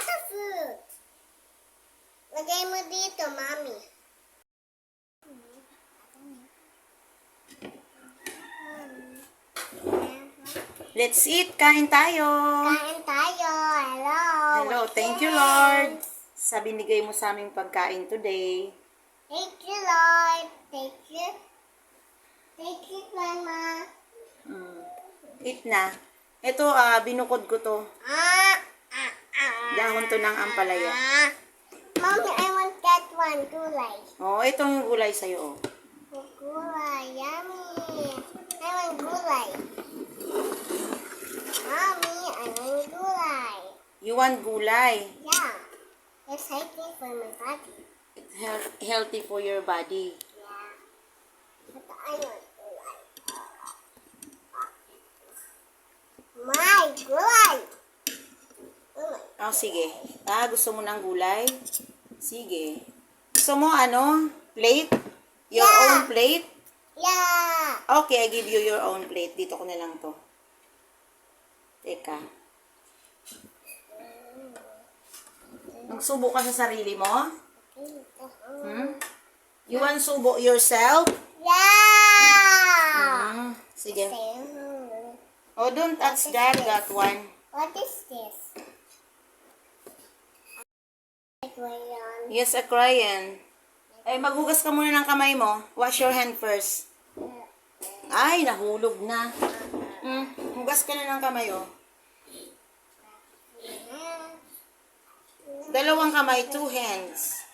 Nasa fruit. Lagay mo dito, mami. Let's eat. Kain tayo. Kain tayo. Hello. Hello. Thank you, Lord. Sa binigay mo sa aming pagkain today. Thank you, Lord. Thank you. Thank you, Mama. Mm. Eat na. Ito, ah, binukod ko to. Ah, ah. Dahon to ng ampalaya. Ah. Mommy, I want that one. Gulay. Oh, ito yung gulay sa'yo. Oh. Gulay. Yummy. I want gulay. Mommy, I want gulay. You want gulay. Yeah. It's healthy for my body. It's heal- healthy for your body. Yeah. But I want gulay. My gulay. Oh, sige. Ah, gusto mo ng gulay? Sige. Gusto mo ano? Plate? Your Yeah. own plate? Yeah. Okay, I give you your own plate. Dito ko na lang to. Teka. Magsubo ka sa sarili mo? Hmm? You want subo yourself? Yeah. Hmm. Sige. Oh, don't touch that, that one. What is this? Crayon. Yes, a crayon. Ay, maghugas ka muna ng kamay mo. Wash your hand first. Ay, nahulog na. Hmm, hugas ka na ng kamay, oh. Dalawang kamay, two hands.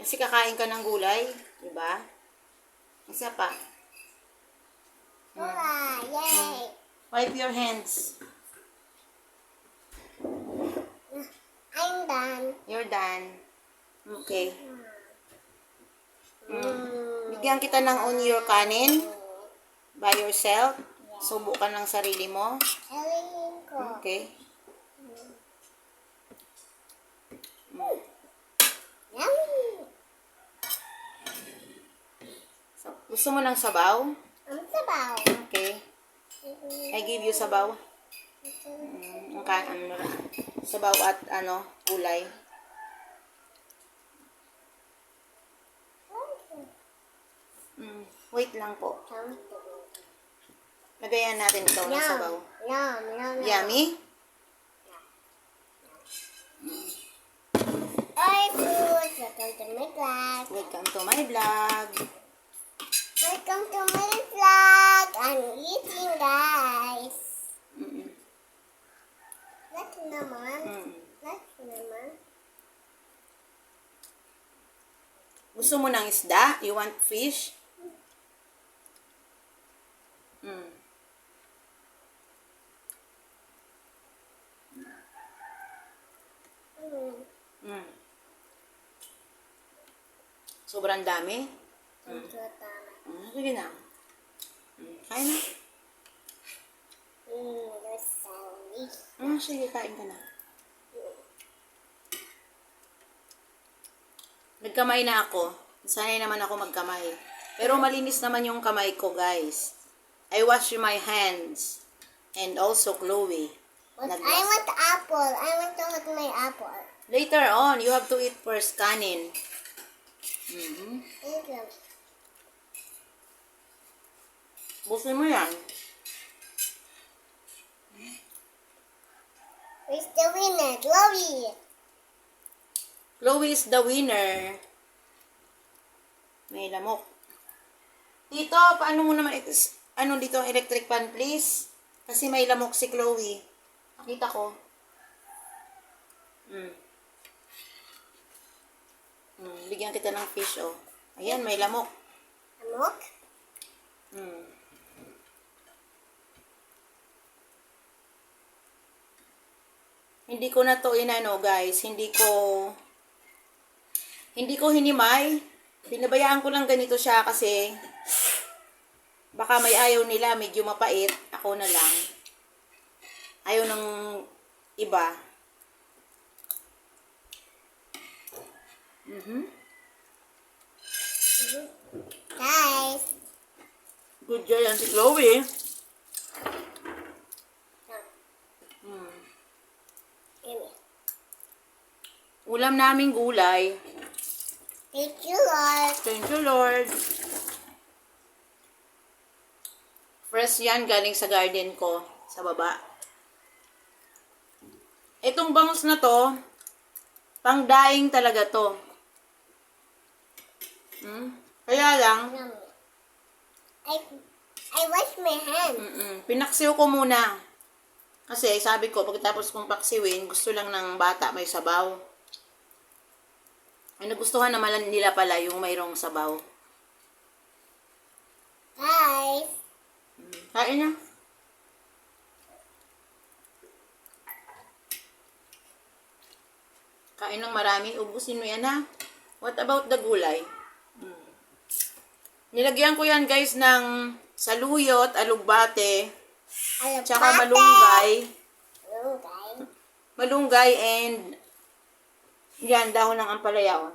Kasi kakain ka ng gulay, di ba? Isa pa. Hurrah! Yay! Wipe your hands. I'm done. You're done. Okay. Mm. Bigyan kita ng on your kanin by yourself. Subo ka ng sarili mo. Ko. Okay. Yummy! So, gusto mo ng sabaw? Ang sabaw. Okay. I give you sabaw. Mm, ang ka- ano, sabaw at ano, kulay. Mm, wait lang po. Lagayan natin ito ng sabaw. Yum, yum, yum. Yummy? Hi, food. Welcome to my vlog. Welcome to my vlog. Welcome to my vlog. I'm eating, guys. Mm-mm. What naman? Mm. What naman? Gusto mo ng isda? You want fish? Mm. Mm. Sobrang dami? Ang tama. Mm, sige na. Mm, kain na. Sorry. Mm, sige, kain ka na. Nagkamay na ako. Sanay naman ako magkamay. Pero malinis naman yung kamay ko, guys. I wash my hands. And also Chloe. But I want apple. I want to hold my apple. Later on, you have to eat first kanin. Mhm. Thank you. Busin mo yan. Who's the winner? Chloe. Chloe is the winner. May lamok. Tito, paano mo naman, ano dito, electric fan, please? Kasi may lamok si Chloe. Nakita ko. Mm. Mm, bigyan kita ng fish, oh. Ayan, may lamok. Amok? Mm. Hindi ko na to inano, guys. Hindi ko hindi ko hinimay. Pinabayaan ko lang ganito siya kasi baka may ayaw nila, medyo mapait. Ako na lang. Ayaw ng iba. Mhm. Guys. Good job yan si Chloe. Hmm. Gimme. Ulam naming gulay. Thank you, Lord. Thank you, Lord. Fresh yan, galing sa garden ko, sa baba. Itong bangus na to, pang-daing talaga to. Hmm? Kaya lang. I, I wash my hands. mm pinaksiw ko muna. Kasi sabi ko, pagkatapos kong paksiwin, gusto lang ng bata may sabaw. Ay, nagustuhan naman nila pala yung mayroong sabaw. Guys, Kain na. Kain ng marami. Ubusin mo yan ha. What about the gulay? Hmm. Nilagyan ko yan guys ng saluyot, alugbate, alam tsaka malunggay. Malunggay. Malunggay and yan, dahon ng ampalaya. oh.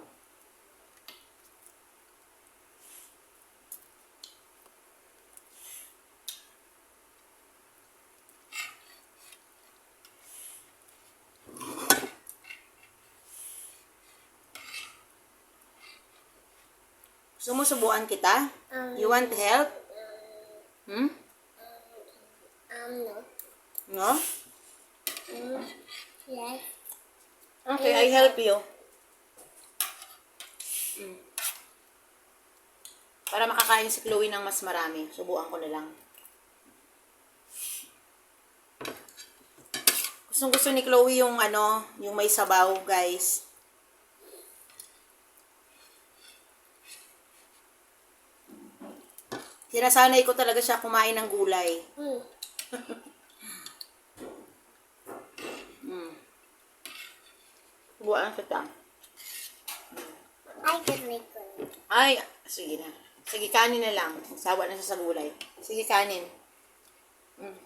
Sumusubuan kita? Um, You want help? Hmm? Um, no. No? Mm, yes. Okay, I help you. Mm. Para makakain si Chloe ng mas marami, subukan ko na lang. Gustong gusto ni Chloe yung ano, yung may sabaw, guys. Sinasanay ko talaga siya kumain ng gulay. Mm. kita. I can make one. Ay, sige na. Sige, kanin na lang. Sawa na siya sa gulay. Sige, kanin. Mm.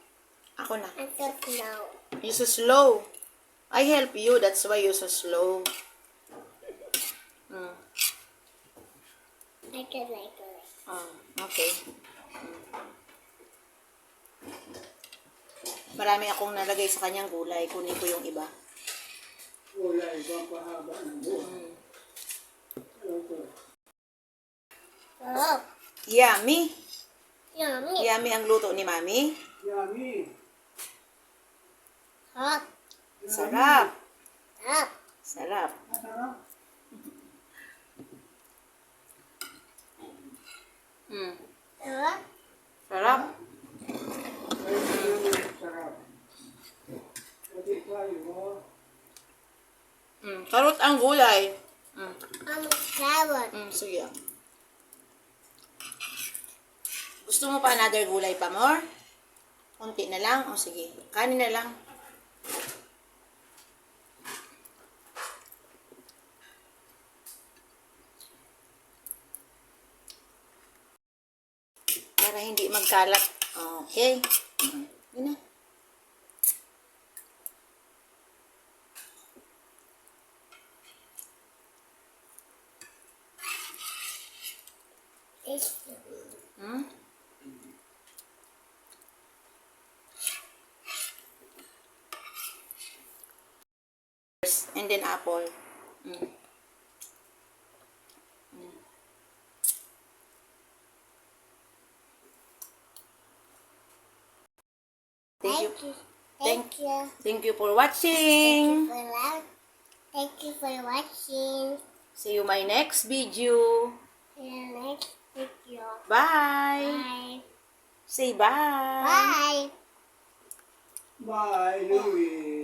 Ako na. I'm so slow. You so slow. I help you. That's why you're so slow. Mm. I can make one. Ah, okay. Marami akong nalagay sa kanyang gulay. Kunin ko yung iba. Gulay, pampahaba ng buhay. Ano to? Oh, Yummy. yummy. Yummy ang luto ni Mami. Yummy! Hot. Sarap. Hot. Sarap. Masarap. Mm. Hot. Sarap. Ay, yummy, sarap. Pati tayo mo. Mm. Karot ang gulay. Mm. I'm a carrot. Mm, sige. Gusto mo pa another gulay pa more? Kunti na lang? O sige. Kanin na lang. Para hindi magkalat. Okay. Mm, Yun na. And then apple. Mm. Mm. Thank you. Thank you. Thank you. Thank you for Thank you watching. for. Thank you for watching. See you my next video. See you next video. Bye. Bye. Say bye. Bye. Bye, Louie!